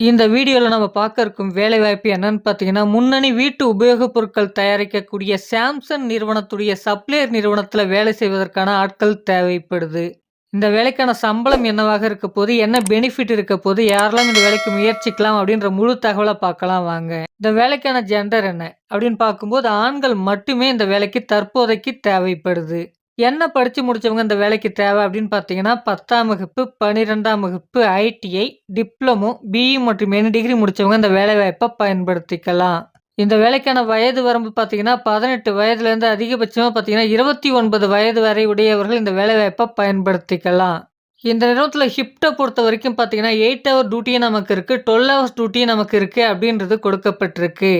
இந்த வீடியோவில் நம்ம பார்க்க இருக்கும் வேலைவாய்ப்பு என்னன்னு பார்த்தீங்கன்னா, முன்னணி வீட்டு உபயோகப் பொருட்கள் தயாரிக்கக்கூடிய சாம்சங் நிறுவனத்துடைய சப்ளையர் நிறுவனத்தில் வேலை செய்வதற்கான ஆட்கள் தேவைப்படுது. இந்த வேலைக்கான சம்பளம் என்னவாக இருக்க போது? என்ன பெனிஃபிட் இருக்க போது? யாரெல்லாம் இந்த வேலைக்கு முயற்சிக்கலாம்? அப்படின்ற முழு தகவலை பார்க்கலாம் வாங்க. இந்த வேலைக்கான ஜெண்டர் என்ன? அப்படின்னு பார்க்கும்போது ஆண்கள் மட்டுமே இந்த வேலைக்கு தற்போதைக்கு தேவைப்படுது. என்ன படித்து முடித்தவங்க இந்த வேலைக்கு தேவை அப்படின்னு பார்த்தீங்கன்னா, 10ஆம் வகுப்பு, 12ஆம் வகுப்பு, ஐடிஐ, டிப்ளமோ, பிஇ மற்றும் எனி டிகிரி முடிச்சவங்க இந்த வேலைவாய்ப்பை பயன்படுத்திக்கலாம். இந்த வேலைக்கான வயது வரம்பு பார்த்தீங்கன்னா, பதினெட்டு வயதுலேருந்து அதிகபட்சமாக பார்த்தீங்கன்னா, 29 வயது வரை உடையவர்கள் இந்த வேலைவாய்ப்பை பயன்படுத்திக்கலாம். இந்த நேரத்தில் ஹிப்டை பொறுத்த வரைக்கும் பார்த்தீங்கன்னா, எயிட் ஹவர் டியூட்டியும் நமக்கு இருக்குது டுவெல் ஹவர்ஸ் டியூட்டியும் நமக்கு இருக்குது அப்படின்றது கொடுக்கப்பட்டிருக்கு.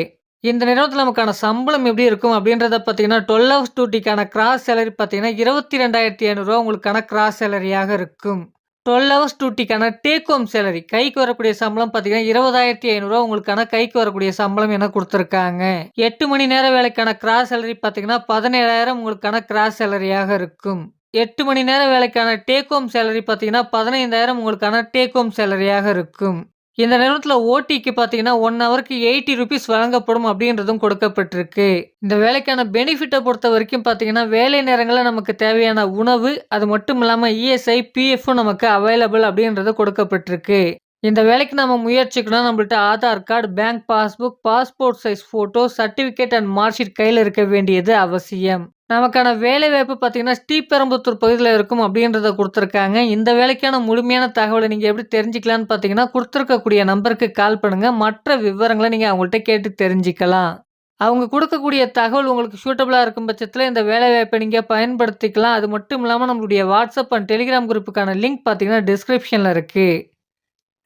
இந்த நிறுவனத்தில் நமக்கான சம்பளம் எப்படி இருக்கும் அப்படின்றத பார்த்தீங்கன்னா, 12 ஹவர்ஸ் டியூட்டிக்கான கிராஸ் சேலரி பார்த்தீங்கன்னா, இருபத்தி ரெண்டாயிரத்தி ஐநூறுரூவா உங்களுக்கான கிராஸ் சேலரியாக இருக்கும். 12 ஹவர்ஸ் டியூட்டிக்கான டேக் ஹோம் சேலரி கைக்கு வரக்கூடிய சம்பளம் பார்த்தீங்கன்னா, இருபதாயிரத்தி ஐநூறுரூவா உங்களுக்கான கைக்கு வரக்கூடிய சம்பளம் என கொடுத்துருக்காங்க எட்டு மணி நேர வேலைக்கான கிராஸ் சேலரி பார்த்தீங்கன்னா, 17,000 உங்களுக்கான கிராஸ் சேலரியாக இருக்கும். எட்டு மணி நேர வேலைக்கான டேக் ஹோம் சேலரி பார்த்தீங்கன்னா, 15,000 உங்களுக்கான டேக் ஹோம் சேலரியாக இருக்கும். இந்த நேரத்தில் ஓடிக்கு பார்த்தீங்கன்னா, ஒன் ஹவருக்கு ₹80 வழங்கப்படும் அப்படின்றதும் கொடுக்கப்பட்டிருக்கு. இந்த வேலைக்கான பெனிஃபிட்டை பொறுத்த வரைக்கும் பார்த்தீங்கன்னா, வேலை நேரங்களில் நமக்கு தேவையான உணவு, அது மட்டும் இல்லாமல் இஎஸ்ஐ, பிஎஃப்பும் நமக்கு அவைலபிள் அப்படின்றது கொடுக்கப்பட்டிருக்கு. இந்த வேலைக்கு நம்ம முயற்சிக்கணும் நம்மள்ட்ட Aadhaar card, bank passbook, passport size photo, certificate and marksheet கையில் இருக்க வேண்டியது அவசியம். நமக்கான வேலைவாய்ப்பு பார்த்தீங்கன்னா, ஸ்ரீபெரும்புத்தூர் பகுதியில் இருக்கும் அப்படின்றத கொடுத்துருக்காங்க இந்த வேலைக்கான முழுமையான தகவலை நீங்கள் எப்படி தெரிஞ்சுக்கலாம்னு பார்த்தீங்கன்னா, கொடுத்துருக்கக்கூடிய நம்பருக்கு கால் பண்ணுங்கள் மற்ற விவரங்களை நீங்கள் அவங்கள்ட்ட கேட்டு தெரிஞ்சுக்கலாம். அவங்க கொடுக்கக்கூடிய தகவல் உங்களுக்கு சூட்டபுளாக இருக்கும் பட்சத்தில் இந்த வேலைவாய்ப்பை நீங்கள் பயன்படுத்திக்கலாம். அது மட்டும் இல்லாமல் நம்மளுடைய வாட்ஸ்அப் அண்ட் டெலிகிராம் குரூப்புக்கான லிங்க் பார்த்தீங்கன்னா, டிஸ்கிரிப்ஷனில் இருக்குது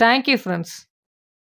தேங்க் யூ